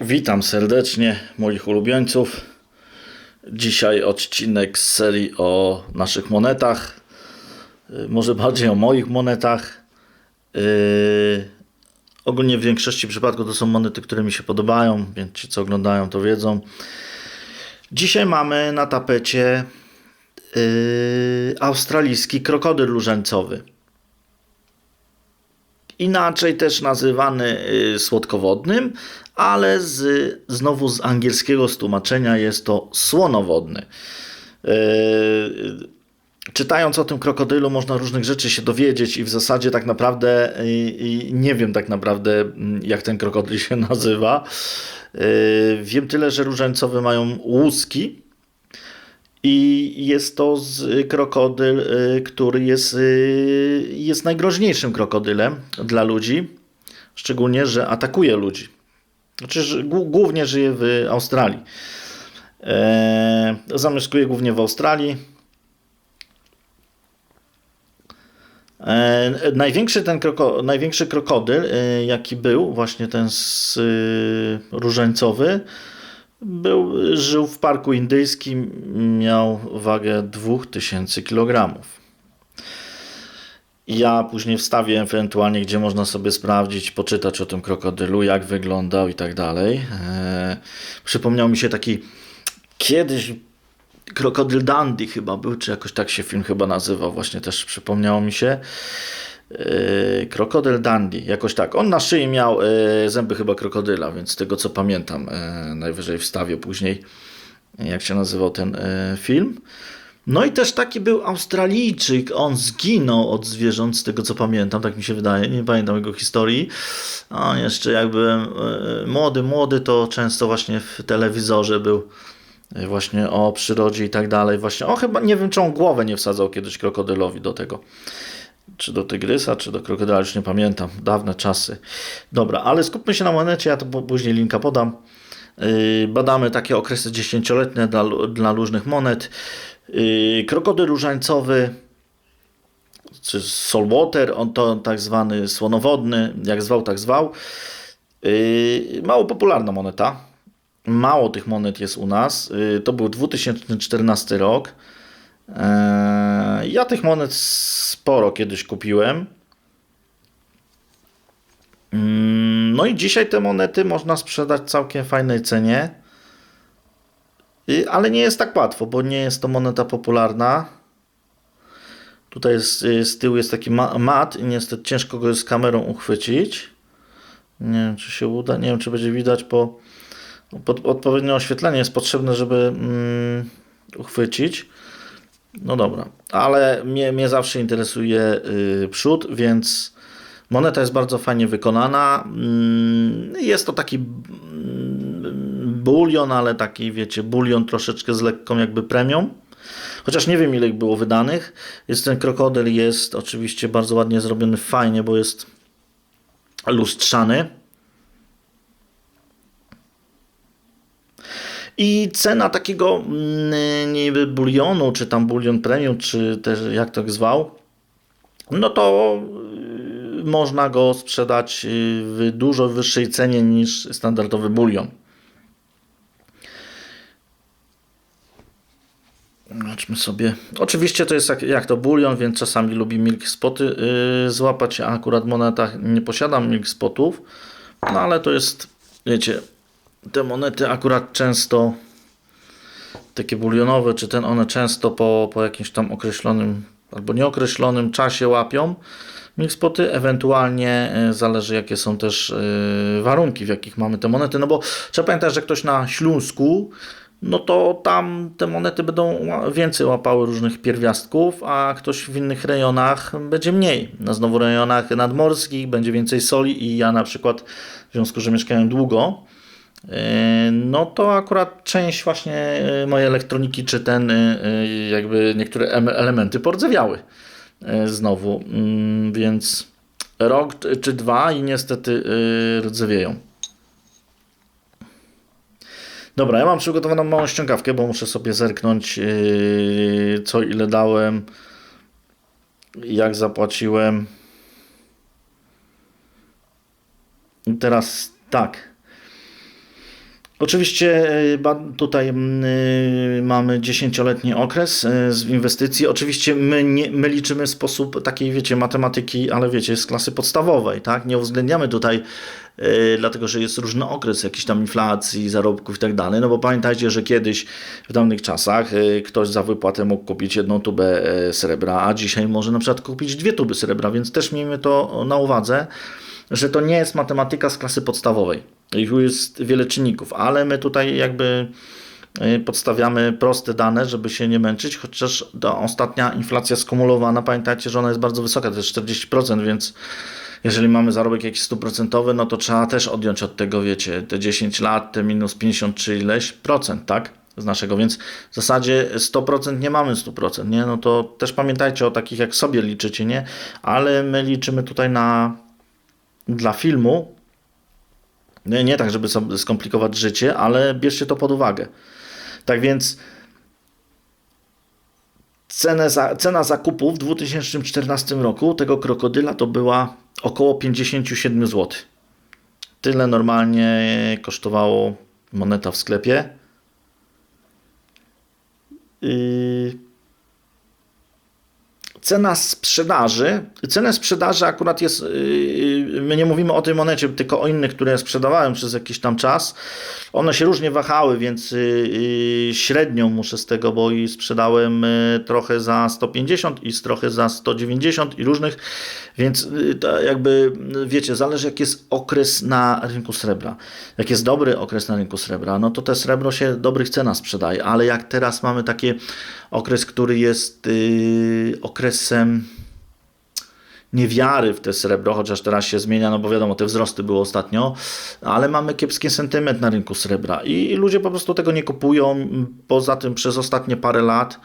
Witam serdecznie moich ulubieńców. Dzisiaj odcinek z serii o naszych monetach. Y, Może bardziej o moich monetach. Yy, ogólnie w większości przypadków to są monety, które mi się podobają, więc ci co oglądają to wiedzą. Dzisiaj mamy na tapecie yy, australijski krokodyl różańcowy. Inaczej też nazywany y, słodkowodnym, ale z, znowu z angielskiego tłumaczenia jest to słonowodny. Yy, czytając o tym krokodylu można różnych rzeczy się dowiedzieć i w zasadzie tak naprawdę y, y, nie wiem tak naprawdę mm, jak ten krokodyl się nazywa. Wiem tyle, że różańcowe mają łuski, i jest to z krokodyl, y, który jest, y, jest najgroźniejszym krokodylem dla ludzi. Szczególnie, że atakuje ludzi. Znaczy, że głó- głównie żyje w Australii. E, zamieszkuje głównie w Australii. E, największy ten kroko, największy krokodyl, e, jaki był, właśnie ten z, różańcowy, był, żył w parku indyjskim, miał wagę 2000 kg. Ja później wstawię ewentualnie, gdzie można sobie sprawdzić, poczytać o tym krokodylu, jak wyglądał i tak dalej. E, przypomniał mi się taki kiedyś krokodyl Dandy chyba był, czy jakoś tak się film chyba nazywał, właśnie też przypomniało mi się. Yy, Krokodyl Dandy, jakoś tak. On na szyi miał yy, zęby chyba krokodyla, więc z tego co pamiętam, yy, najwyżej wstawię później, jak się nazywał ten film. No i też taki był Australijczyk, on zginął od zwierząt, z tego co pamiętam, tak mi się wydaje, nie pamiętam jego historii. A jeszcze jak byłem młody, młody, to często właśnie w telewizorze był właśnie o przyrodzie i tak dalej. Właśnie, o chyba, nie wiem czy on głowę nie wsadzał kiedyś krokodylowi do tego czy do tygrysa, czy do krokodyla, już nie pamiętam, dawne czasy. Dobra, ale skupmy się na monecie, ja to później linka podam. Yy, badamy takie okresy dziesięcioletnie dla, dla różnych monet. Yy, krokodyl różańcowy, czy saltwater, on to tak zwany słonowodny, jak zwał, tak zwał. Yy, mało popularna moneta. Mało tych monet jest u nas. To był 2014 rok. Eee, Ja tych monet sporo kiedyś kupiłem. Mm, No i dzisiaj te monety można sprzedać całkiem fajnej cenie. Ale nie jest tak łatwo, bo nie jest to moneta popularna. Tutaj jest, z tyłu jest taki ma- mat i niestety ciężko go z kamerą uchwycić. Nie wiem, czy się uda. Nie wiem, czy będzie widać, bo odpowiednie oświetlenie jest potrzebne, żeby mm, uchwycić. No dobra, ale mnie, mnie zawsze interesuje y, przód, więc moneta jest bardzo fajnie wykonana. Mm, Jest to taki mm, bulion, ale taki, wiecie, bulion troszeczkę z lekką jakby premią. Chociaż nie wiem, ile ich było wydanych. Jest ten krokodyl, jest oczywiście bardzo ładnie zrobiony, fajnie, bo jest lustrzany. I cena takiego mm, niby bulionu, czy tam bulion premium, czy też jak to zwał, no to y, można go sprzedać y, w dużo wyższej cenie niż standardowy bulion. Zobaczmy sobie. Oczywiście to jest jak, jak to bulion, więc czasami lubi milk spoty yy, złapać. Ja akurat monetach nie posiadam milk spotów, no ale to jest, wiecie, te monety akurat często takie bulionowe, czy ten one często po, po jakimś tam określonym albo nieokreślonym czasie łapią milkspoty, ewentualnie e, zależy jakie są też e, warunki, w jakich mamy te monety, no bo trzeba pamiętać, że ktoś na Śląsku no to tam te monety będą więcej łapały różnych pierwiastków, a ktoś w innych rejonach będzie mniej. Na znowu rejonach nadmorskich będzie więcej soli i ja na przykład w związku, że mieszkałem długo, no to akurat część właśnie yy, mojej elektroniki, czy ten yy, jakby niektóre em- elementy pordzewiały znowu, Mm, więc rok czy- dwa i niestety rdzewieją. Dobra, ja mam przygotowaną małą ściągawkę, bo muszę sobie zerknąć, co ile dałem, jak zapłaciłem. I teraz tak. Oczywiście y, tutaj mm, y, mamy 10-letni okres y, z inwestycji. Oczywiście my, nie, my liczymy w sposób takiej, wiecie, matematyki, ale wiecie, z klasy podstawowej, tak? Nie uwzględniamy tutaj, dlatego że jest różny okres jakiejś tam inflacji, zarobków i tak dalej. No bo pamiętajcie, że kiedyś w dawnych czasach ktoś za wypłatę mógł kupić jedną tubę srebra, a dzisiaj może na przykład kupić dwie tuby srebra, więc też miejmy to na uwadze że to nie jest matematyka z klasy podstawowej. I tu jest wiele czynników, ale my tutaj jakby y, podstawiamy proste dane, żeby się nie męczyć, chociaż ta ostatnia inflacja skumulowana, pamiętajcie, że ona jest bardzo wysoka, to jest 40%, więc jeżeli mamy zarobek jakiś stuprocentowy, no to trzeba też odjąć od tego, wiecie, te 10 lat, te minus 50 czy ileś procent, tak? Z naszego, więc w zasadzie 100% nie mamy 100%, nie? No to też pamiętajcie o takich, jak sobie liczycie, nie? Ale my liczymy tutaj na dla filmu, nie, nie tak, żeby skomplikować życie, ale bierzcie to pod uwagę. Tak więc za, cena zakupu w 2014 roku tego krokodyla to była około 57 zł. Tyle normalnie kosztowało moneta w sklepie. Yy, cena sprzedaży, cenę sprzedaży akurat jest, yy, my nie mówimy o tej monecie, tylko o innych, które sprzedawałem przez jakiś tam czas. One się różnie wahały, więc yy, średnią muszę z tego, bo i sprzedałem trochę za 150 i trochę za 190 i różnych, więc jakby wiecie, zależy jaki jest okres na rynku srebra. Jak jest dobry okres na rynku srebra, no to te srebro się dobrych cenach sprzedaje, ale jak teraz mamy taki okres, który jest yy, okresem niewiary w te srebro, chociaż teraz się zmienia, no bo wiadomo, te wzrosty były ostatnio, ale mamy kiepski sentyment na rynku srebra i ludzie po prostu tego nie kupują. Poza tym przez ostatnie parę lat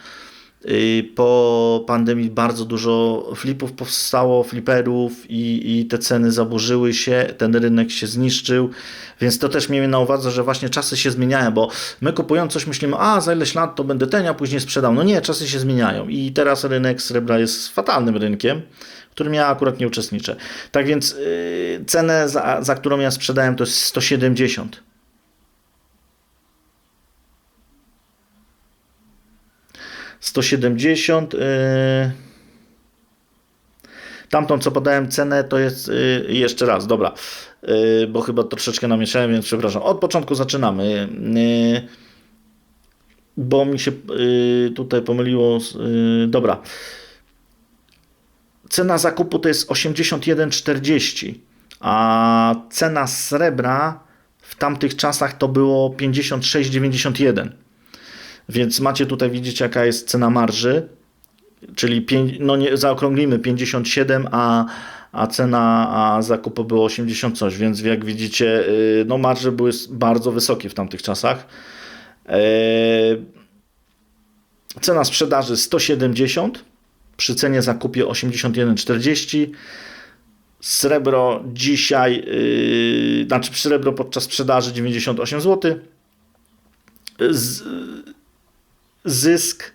po pandemii bardzo dużo flipów powstało, fliperów i, i te ceny zaburzyły się, ten rynek się zniszczył, więc to też miejmy na uwadze, że właśnie czasy się zmieniają, bo my kupując coś myślimy, a za ileś lat to będę ten, a później sprzedam. No nie, czasy się zmieniają i teraz rynek srebra jest fatalnym rynkiem, w którym ja akurat nie uczestniczę. Tak więc yy, cenę, za, za którą ja sprzedałem, to jest 170. Sto siedemdziesiąt. Yy... Tamtą, co podałem cenę, to jest yy, jeszcze raz, dobra, yy, bo chyba troszeczkę namieszałem, więc przepraszam. Od początku zaczynamy. Bo mi się tutaj pomyliło. Dobra. Cena zakupu to jest 81,40, a cena srebra w tamtych czasach to było 56,91. Więc macie tutaj, widzicie, jaka jest cena marży, czyli pięć, no nie, zaokrąglimy 57, a, a cena a zakupu było 80 coś, więc jak widzicie, yy, no marże były bardzo wysokie w tamtych czasach. Yy, cena sprzedaży 170, przy cenie zakupie 81,40. Srebro dzisiaj, yy, znaczy srebro podczas sprzedaży 98 zł. Zysk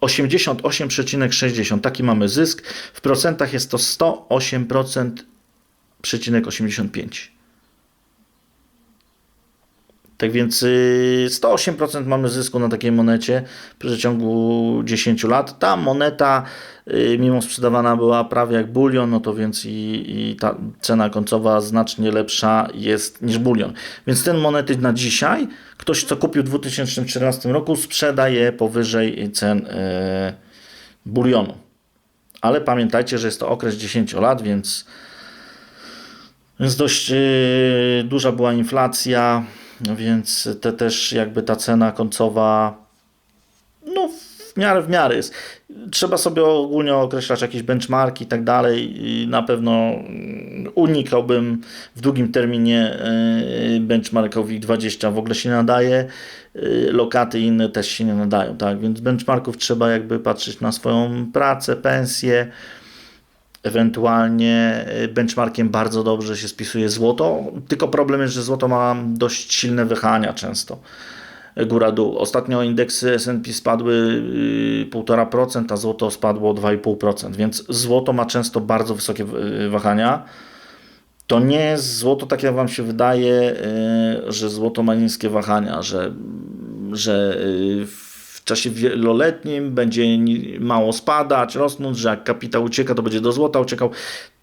88,60. Taki mamy zysk. W procentach jest to 108,85. Tak więc 108% mamy zysku na takiej monecie w przeciągu 10 lat. Ta moneta, mimo sprzedawana była prawie jak bulion, no to więc i, i ta cena końcowa znacznie lepsza jest niż bulion. Więc ten monety na dzisiaj, ktoś co kupił w 2014 roku, sprzedaje powyżej cen e, bulionu. Ale pamiętajcie, że jest to okres 10 lat, więc, więc dość duża była inflacja więc te też jakby ta cena końcowa no w miarę w miarę jest. Trzeba sobie ogólnie określać jakieś benchmarki i tak dalej i na pewno unikałbym w długim terminie benchmarkowi 20 w ogóle się nadaje, lokaty inne też się nie nadają, tak, więc benchmarków trzeba jakby patrzeć na swoją pracę, pensję, Ewentualnie y, benchmarkiem bardzo dobrze się spisuje złoto, tylko problem jest, że złoto ma dość silne wychania często. Góra-dół. Ostatnio indeksy S&P spadły 1,5%, y, a złoto spadło 2,5%, więc złoto ma często bardzo wysokie y, wahania. to nie jest złoto tak, jak wam się wydaje, że złoto ma niskie wahania, że, że w czasie wieloletnim będzie mało spadać, rosnąć, że jak kapitał ucieka, to będzie do złota uciekał.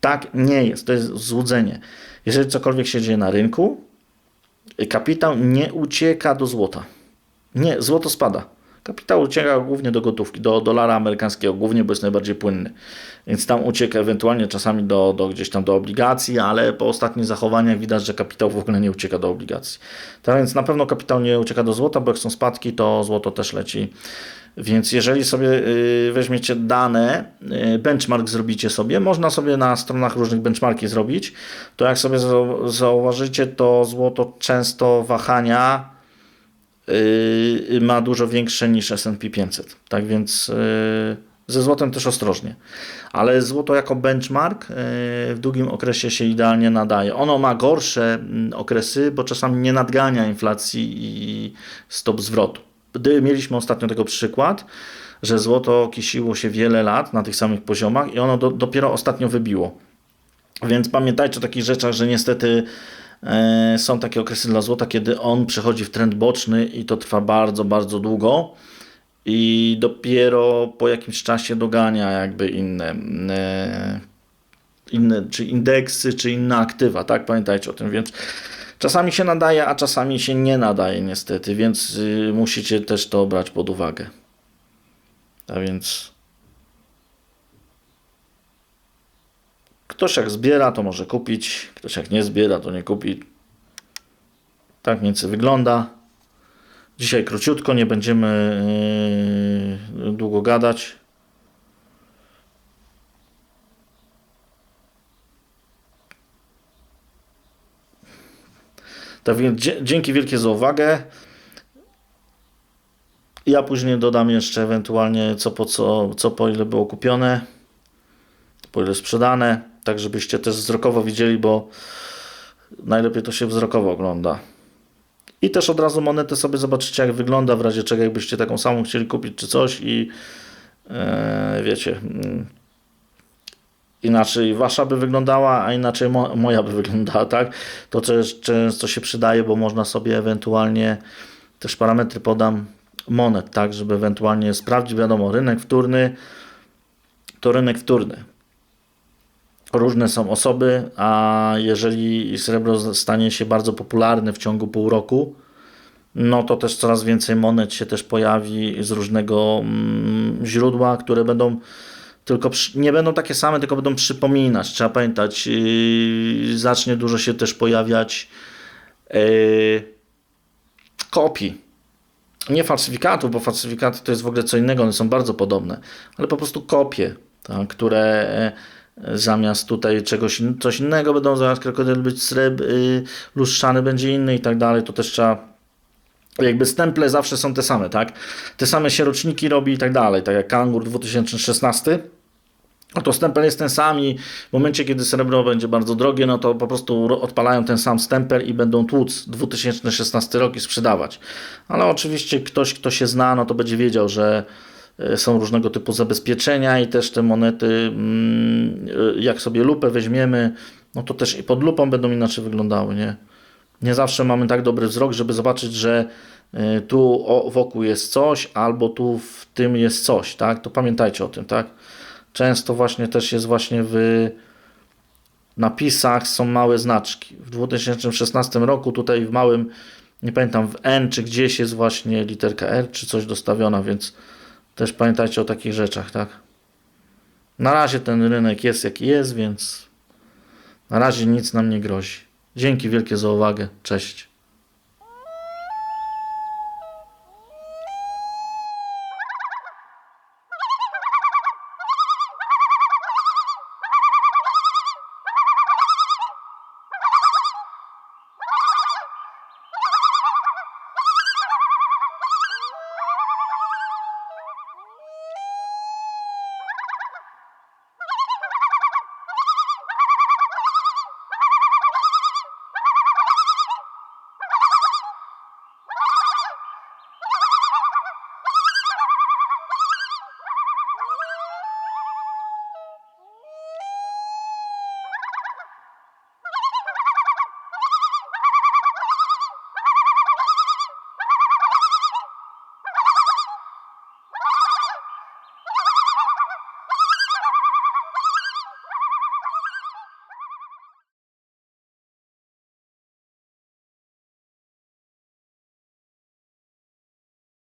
Tak nie jest, to jest złudzenie. Jeżeli cokolwiek się dzieje na rynku, kapitał nie ucieka do złota. Nie, złoto spada. Kapitał ucieka głównie do gotówki, do dolara amerykańskiego, głównie, bo jest najbardziej płynny. Więc tam ucieka ewentualnie czasami do, do gdzieś tam do obligacji, ale po ostatnich zachowaniach widać, że kapitał w ogóle nie ucieka do obligacji. Tak więc na pewno kapitał nie ucieka do złota, bo jak są spadki, to złoto też leci. Więc jeżeli sobie y, weźmiecie dane, y, benchmark zrobicie sobie, można sobie na stronach różnych benchmarki zrobić, to jak sobie zau- zauważycie, to złoto często wahania ma dużo większe niż S&P 500. Tak więc yy, ze złotem też ostrożnie. Ale złoto jako benchmark w długim okresie się idealnie nadaje. Ono ma gorsze mm, okresy, bo czasami nie nadgania inflacji i stop zwrotu. Mieliśmy ostatnio tego przykład, że złoto kisiło się wiele lat na tych samych poziomach i ono do, dopiero ostatnio wybiło. Więc pamiętajcie o takich rzeczach, że niestety są takie okresy dla złota, kiedy on przechodzi w trend boczny i to trwa bardzo, bardzo długo i dopiero po jakimś czasie dogania jakby inne, e, inne czy indeksy, czy inne aktywa, tak? Pamiętajcie o tym, więc czasami się nadaje, a czasami się nie nadaje niestety, więc y, musicie też to brać pod uwagę. A więc Ktoś jak zbiera, to może kupić. Ktoś jak nie zbiera, to nie kupi. Tak mniej więcej wygląda. Dzisiaj króciutko, nie będziemy yy, długo gadać. Tak więc dzięki wielkie za uwagę. Ja później dodam jeszcze ewentualnie co po co, co po ile było kupione po ile sprzedane, tak żebyście też wzrokowo widzieli, bo najlepiej to się wzrokowo ogląda. I też od razu monetę sobie zobaczycie, jak wygląda, w razie czego jakbyście taką samą chcieli kupić czy coś i e, wiecie, mm, inaczej wasza by wyglądała, a inaczej mo moja by wyglądała, tak? To też często się przydaje, bo można sobie ewentualnie też parametry podam monet, tak, żeby ewentualnie sprawdzić, wiadomo, rynek wtórny to rynek wtórny różne są osoby, a jeżeli srebro stanie się bardzo popularne w ciągu pół roku, no to też coraz więcej monet się też pojawi z różnego mm, źródła, które będą tylko przy, nie będą takie same, tylko będą przypominać. Trzeba pamiętać, yy, zacznie dużo się też pojawiać yy, kopii. Nie falsyfikatów, bo falsyfikaty to jest w ogóle co innego, one są bardzo podobne, ale po prostu kopie, tak, które e, zamiast tutaj czegoś coś innego będą, zamiast krokodyl być sreb, y, lustrzany będzie inny i tak dalej, to też trzeba jakby stemple zawsze są te same, tak? Te same się roczniki robi i tak dalej, tak jak Kangur 2016, no to stempel jest ten sam i w momencie, kiedy srebro będzie bardzo drogie, no to po prostu ro- odpalają ten sam stempel i będą tłuc 2016 rok i sprzedawać. Ale oczywiście ktoś, kto się zna, no to będzie wiedział, że są różnego typu zabezpieczenia i też te monety, mm, e, jak sobie lupę weźmiemy, no to też i pod lupą będą inaczej wyglądały, nie? Nie zawsze mamy tak dobry wzrok, żeby zobaczyć, że y, tu wokół jest coś, albo tu w tym jest coś, tak? To pamiętajcie o tym, tak? Często właśnie też jest właśnie w napisach są małe znaczki. W 2016 roku tutaj w małym, nie pamiętam, w N czy gdzieś jest właśnie literka R czy coś dostawiona, więc też pamiętajcie o takich rzeczach, tak? Na razie ten rynek jest jaki jest, więc na razie nic nam nie grozi. Dzięki wielkie za uwagę. Cześć.